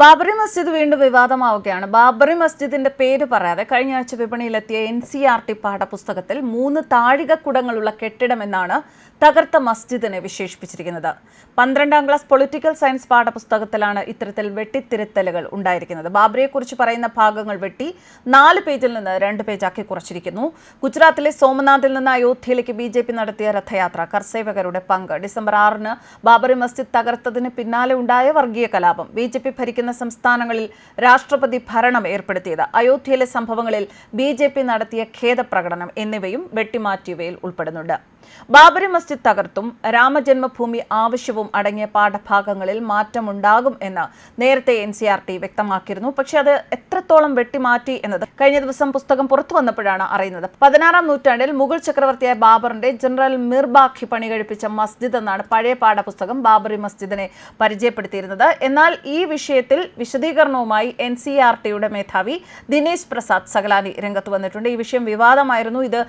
ബാബറി മസ്ജിദ് വീണ്ടും വിവാദമാവുകയാണ്. ബാബറി മസ്ജിദിന്റെ പേര് പറയാതെ കഴിഞ്ഞ ആഴ്ച വിപണിയിലെത്തിയ എൻ സി ആർ ടി പാഠപുസ്തകത്തിൽ മൂന്ന് താഴികക്കുടങ്ങളുള്ള കെട്ടിടം എന്നാണ് തകർത്ത മസ്ജിദിനെ വിശേഷിപ്പിച്ചിരിക്കുന്നത്. പന്ത്രണ്ടാം ക്ലാസ് പൊളിറ്റിക്കൽ സയൻസ് പാഠപുസ്തകത്തിലാണ് ഇത്തരത്തിൽ വെട്ടിത്തിരുത്തലുകൾ ഉണ്ടായിരിക്കുന്നത്. ബാബറിയെക്കുറിച്ച് പറയുന്ന ഭാഗങ്ങൾ വെട്ടി നാല് പേജിൽ നിന്ന് രണ്ട് പേജാക്കി കുറച്ചിരിക്കുന്നു. ഗുജറാത്തിലെ സോമനാഥിൽ നിന്ന് അയോധ്യയിലേക്ക് ബി ജെ പി നടത്തിയ രഥയാത്ര കർസേവകരുടെ പങ്ക്. ഡിസംബർ ആറിന് ബാബറി മസ്ജിദ് തകർത്തതിന് പിന്നാലെ ഉണ്ടായ വർഗീയ കലാപം. ബി ജെ പി ഭരിക്കുന്ന സംസ്ഥാനങ്ങളിൽ രാഷ്ട്രപതി ഭരണം ഏർപ്പെടുത്തിയത്. അയോധ്യയിലെ സംഭവങ്ങളിൽ ബി നടത്തിയ ഖേദപ്രകടനം എന്നിവയും വെട്ടിമാറ്റിയവയിൽ ഉൾപ്പെടുന്നുണ്ട്. ബാബരി മസ്ജിദ് തകർത്തും രാമജന്മഭൂമി ആവശ്യവും അടങ്ങിയ പാഠഭാഗങ്ങളിൽ മാറ്റമുണ്ടാകും എന്ന് നേരത്തെ എൻ സി ആർ ടി വ്യക്തമാക്കിയിരുന്നു. പക്ഷേ അത് എത്രത്തോളം വെട്ടിമാറ്റി എന്നത് കഴിഞ്ഞ ദിവസം പുസ്തകം പുറത്തു വന്നപ്പോഴാണ് അറിയുന്നത്. പതിനാറാം നൂറ്റാണ്ടിൽ മുഗൾ ചക്രവർത്തിയായ ബാബറിന്റെ ജനറൽ മിർബാഖി പണി കഴിപ്പിച്ച മസ്ജിദ് എന്നാണ് പഴയ പാഠപുസ്തകം ബാബറി മസ്ജിദിനെ പരിചയപ്പെടുത്തിയിരുന്നത്. എന്നാൽ ഈ വിഷയത്തിൽ വിശദീകരണവുമായി എൻ സി ആർ ടിയുടെ മേധാവി ദിനേശ് പ്രസാദ് സകലാനി രംഗത്ത് വന്നിട്ടുണ്ട്. ഈ വിഷയം വിവാദമായിരുന്നു. ഇത്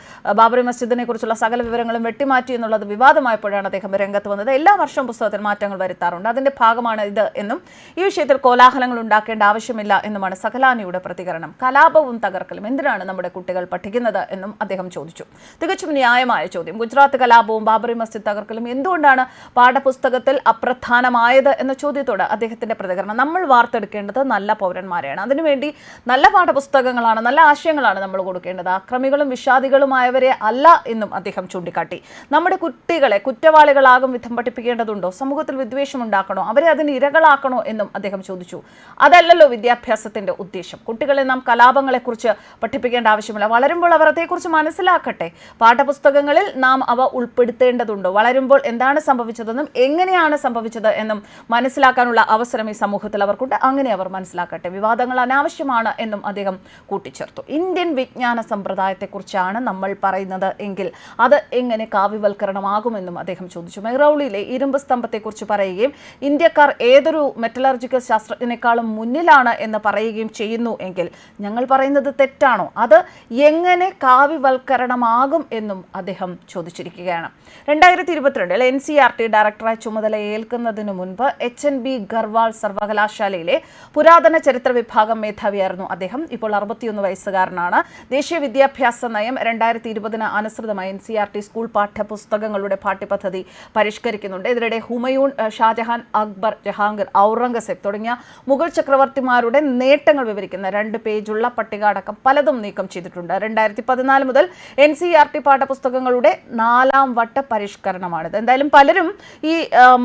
ബാബറി മസ്ജിദിനെ കുറിച്ചുള്ള സകല വിവരങ്ങളും വെട്ടിമാറ്റി എന്നുള്ളത് വിവാദമായപ്പോഴാണ് അദ്ദേഹം രംഗത്ത് വന്നത്. എല്ലാ വർഷവും പുസ്തകത്തിൽ മാറ്റങ്ങൾ വരുത്താറുണ്ട്. അതിന്റെ ഭാഗമാണ് ഇത് എന്നും ഈ വിഷയത്തിൽ കോലാഹലങ്ങൾ ഉണ്ടാക്കേണ്ട ആവശ്യമില്ല എന്നുമാണ് സകലാനിയുടെ പ്രതികരണം. കലാപവും തകർക്കലും എന്തിനാണ് നമ്മുടെ കുട്ടികൾ പഠിക്കുന്നത് എന്നും അദ്ദേഹം ചോദിച്ചു. തികച്ചും ന്യായമായ ചോദ്യം. ഗുജറാത്ത് കലാപവും ബാബറി മസ്ജിദ് തകർക്കലും എന്തുകൊണ്ടാണ് പാഠപുസ്തകത്തിൽ അപ്രധാനമായത് എന്ന ചോദ്യത്തോട് അദ്ദേഹത്തിന്റെ പ്രതികരണം. നമ്മൾ വാർത്തെടുക്കേണ്ടത് നല്ല പൗരന്മാരെയാണ്. അതിനുവേണ്ടി നല്ല പാഠപുസ്തകങ്ങളാണ് നല്ല ആശയങ്ങളാണ് നമ്മൾ കൊടുക്കേണ്ടത്. അക്രമികളും വിഷാദികളുമായവരെ അല്ല എന്നും അദ്ദേഹം ചൂണ്ടിക്കാട്ടി. നമ്മുടെ കുട്ടികളെ കുറ്റവാളികളാകും വിധം പഠിപ്പിക്കേണ്ടതുണ്ടോ? സമൂഹത്തിൽ വിദ്വേഷം ഉണ്ടാക്കണോ? അവരെ അതിന് ഇരകളാക്കണോ എന്നും അദ്ദേഹം ചോദിച്ചു. അതല്ലല്ലോ വിദ്യാഭ്യാസത്തിന്റെ ഉദ്ദേശം. കുട്ടികളെ നാം കലാപങ്ങളെക്കുറിച്ച് പഠിപ്പിക്കേണ്ട ആവശ്യമില്ല. വളരുമ്പോൾ അവർ അതേക്കുറിച്ച് മനസ്സിലാക്കട്ടെ. പാഠപുസ്തകങ്ങളിൽ നാം അവ ഉൾപ്പെടുത്തേണ്ടതുണ്ടോ. വളരുമ്പോൾ എന്താണ് സംഭവിച്ചതെന്നും എങ്ങനെയാണ് സംഭവിച്ചത് എന്നും മനസ്സിലാക്കാനുള്ള അവസരം ഈ സമൂഹത്തിൽ അവർക്കുണ്ട്. അങ്ങനെ അവർ മനസ്സിലാക്കട്ടെ. വിവാദങ്ങൾ അനാവശ്യമാണ് എന്നും അദ്ദേഹം കൂട്ടിച്ചേർത്തു. ഇന്ത്യൻ വിജ്ഞാന സമ്പ്രദായത്തെക്കുറിച്ചാണ് നമ്മൾ പറയുന്നത് എങ്കിൽ അത് എങ്ങനെ കാവ്യവൽക്കരണമാകുമെന്നും അദ്ദേഹം ചോദിച്ചു. മെഹ്റൌളിയിലെ ഇരുമ്പ് സ്തംഭത്തെക്കുറിച്ച് പറയുകയും ഇന്ത്യക്കാർ ഏതൊരു മെറ്റലർജിക്കൽ ശാസ്ത്രജ്ഞനേക്കാളും മുന്നിലാണ് എന്ന് പറയുകയും ചെയ്യുന്നു എങ്കിൽ ഞങ്ങൾ പറയുന്നത് തെറ്റാണോ? അത് എങ്ങനെ കാവ്യവൽക്കരണമാകും എന്നും അദ്ദേഹം ചോദിച്ചിരിക്കുകയാണ്. രണ്ടായിരത്തി ഇരുപത്തിരണ്ടിൽ എൻ സി ആർ ടി ഡയറക്ടറായി ചുമതല ഏൽക്കുന്നതിന് മുൻപ് എച്ച് എൻ ബി ഗർവാൾ സർവകലാശാലയിലെ പുരാതന ചരിത്ര വിഭാഗം മേധാവിയായിരുന്നു അദ്ദേഹം. ഇപ്പോൾ അറുപത്തിയൊന്ന് വയസ്സുകാരനാണ്. ദേശീയ വിദ്യാഭ്യാസ നയം രണ്ടായിരത്തി ഇരുപതിന് അനുസൃതമായി N C R T school പാഠ്യപുസ്തകങ്ങളുടെ പാഠ്യപദ്ധതി പരിഷ്കരിക്കുന്നുണ്ട്. ഇതിനിടെ ഹുമയൂൺ ഷാജഹാൻ അക്ബർ ജഹാംഗീർ ഔറംഗസേബ് തുടങ്ങിയ മുഗൾ ചക്രവർത്തിമാരുടെ നേട്ടങ്ങൾ വിവരിക്കുന്ന രണ്ട് പേജുള്ള പട്ടിക അടക്കം പലതും നീക്കം ചെയ്തിട്ടുണ്ട്. രണ്ടായിരത്തി പതിനാല് മുതൽ എൻ സി ആർ ടി പാഠപുസ്തകങ്ങളുടെ നാലാം വട്ട പരിഷ്കരണമാണിത്. എന്തായാലും പലരും ഈ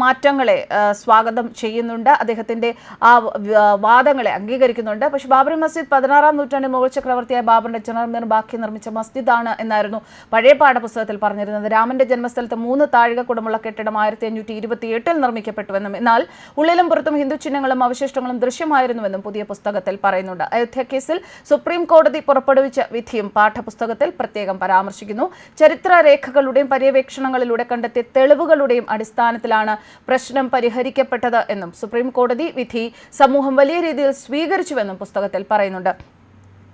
മാറ്റങ്ങളെ സ്വാഗതം ചെയ്യുന്നുണ്ട്. അദ്ദേഹത്തിന്റെ ആ വാദങ്ങളെ അംഗീകരിക്കുന്നുണ്ട്. പക്ഷെ ബാബറി മസ്ജിദ് പതിനാറാം നൂറ്റാണ്ടിൽ മുഗൾ ചക്രവർത്തിയായ ബാബറിന്റെ ജനർ ബാക്കി നിർമ്മിച്ച മസ്ജിദാണ് എന്നായിരുന്നു പഴയ പാഠപുസ്തകത്തിൽ പറഞ്ഞിരുന്നത്. രാമന്റെ ജന്മസ്ഥലത്ത് മൂന്ന് താഴികക്കുടമുള്ള കെട്ടിടം ആയിരത്തി അഞ്ഞൂറ്റി ഇരുപത്തി എട്ടിൽ നിർമ്മിക്കപ്പെട്ടുവെന്നും എന്നാൽ ഉള്ളിലും പുറത്തും ഹിന്ദു ചിഹ്നങ്ങളും അവശിഷ്ടങ്ങളും ദൃശ്യമായിരുന്നുവെന്നും പുതിയ പുസ്തകത്തിൽ പറയുന്നുണ്ട്. അയോധ്യ കേസിൽ സുപ്രീം കോടതി പുറപ്പെടുവിച്ച വിധിയും പാഠപുസ്തകത്തിൽ പ്രത്യേകം പരാമർശിക്കുന്നു. ചരിത്ര രേഖകളുടെയും പര്യവേക്ഷണങ്ങളിലൂടെ കണ്ടെത്തിയ തെളിവുകളുടെയും അടിസ്ഥാനത്തിലാണ് പ്രശ്നം പരിഹരിക്കപ്പെട്ടത് എന്നും സുപ്രീം കോടതി വിധി സമൂഹം വലിയ രീതിയിൽ സ്വീകരിച്ചുവെന്നും പുസ്തകത്തിൽ പറയുന്നുണ്ട്.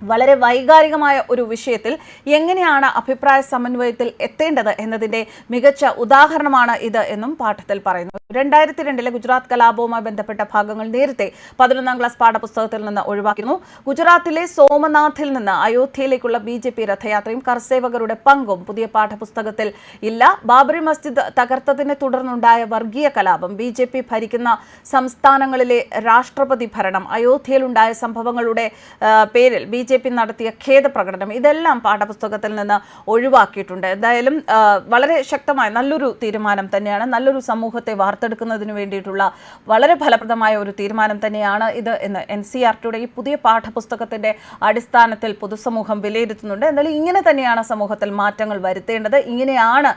വളരെ വൈകാരികമായ ഒരു വിഷയത്തിൽ എങ്ങനെയാണ് അഭിപ്രായ സമന്വയത്തിൽ എത്തേണ്ടത് എന്നതിന്റെ മികച്ച ഉദാഹരണമാണ് ഇത് എന്നും പാഠത്തിൽ പറയുന്നു. രണ്ടായിരത്തി രണ്ടിലെ ഗുജറാത്ത് കലാപവുമായി ബന്ധപ്പെട്ട ഭാഗങ്ങൾ നേരത്തെ പതിനൊന്നാം ക്ലാസ് പാഠപുസ്തകത്തിൽ നിന്ന് ഒഴിവാക്കിയിരുന്നു. ഗുജറാത്തിലെ സോമനാഥിൽ നിന്ന് അയോധ്യയിലേക്കുള്ള ബി ജെ പി രഥയാത്രയും കർസേവകരുടെ പങ്കും പുതിയ പാഠപുസ്തകത്തിൽ ഇല്ല. ബാബറി മസ്ജിദ് തകർത്തതിനെ തുടർന്നുണ്ടായ വർഗീയ കലാപം ബി ജെ പി ഭരിക്കുന്ന സംസ്ഥാനങ്ങളിലെ രാഷ്ട്രപതി ഭരണം അയോധ്യയിലുണ്ടായ സംഭവങ്ങളുടെ പേരിൽ ബി ജെ പി നടത്തിയ ഖേദപ്രകടനം ഇതെല്ലാം പാഠപുസ്തകത്തിൽ നിന്ന് ഒഴിവാക്കിയിട്ടുണ്ട്. എന്തായാലും വളരെ ശക്തമായ നല്ലൊരു തീരുമാനം തന്നെയാണ്. നല്ലൊരു സമൂഹത്തെ വാർത്തെടുക്കുന്നതിന് വേണ്ടിയിട്ടുള്ള വളരെ ഫലപ്രദമായ ഒരു തീരുമാനം തന്നെയാണ് ഇത് എന്ന് എൻ സി ആർ ടിയുടെ ഈ പുതിയ പാഠപുസ്തകത്തിന്റെ അടിസ്ഥാനത്തിൽ പൊതുസമൂഹം വിലയിരുത്തുന്നുണ്ട്. എന്നാൽ ഇങ്ങനെ തന്നെയാണ് സമൂഹത്തിൽ മാറ്റങ്ങൾ വരുത്തേണ്ടത്. ഇങ്ങനെയാണ്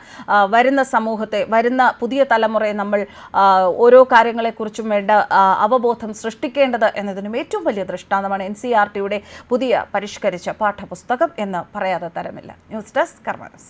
വരുന്ന സമൂഹത്തെ വരുന്ന പുതിയ തലമുറയെ നമ്മൾ ഓരോ കാര്യങ്ങളെക്കുറിച്ചും വേണ്ട അവബോധം സൃഷ്ടിക്കേണ്ടത് എന്നതിനും ഏറ്റവും വലിയ ദൃഷ്ടാന്തമാണ് എൻ സി ആർ ടിയുടെ പുതിയ പരിഷ്കരിച്ച പാഠപുസ്തകം എന്ന് പറയാതെ തരമില്ല. News desk കർമാനസ്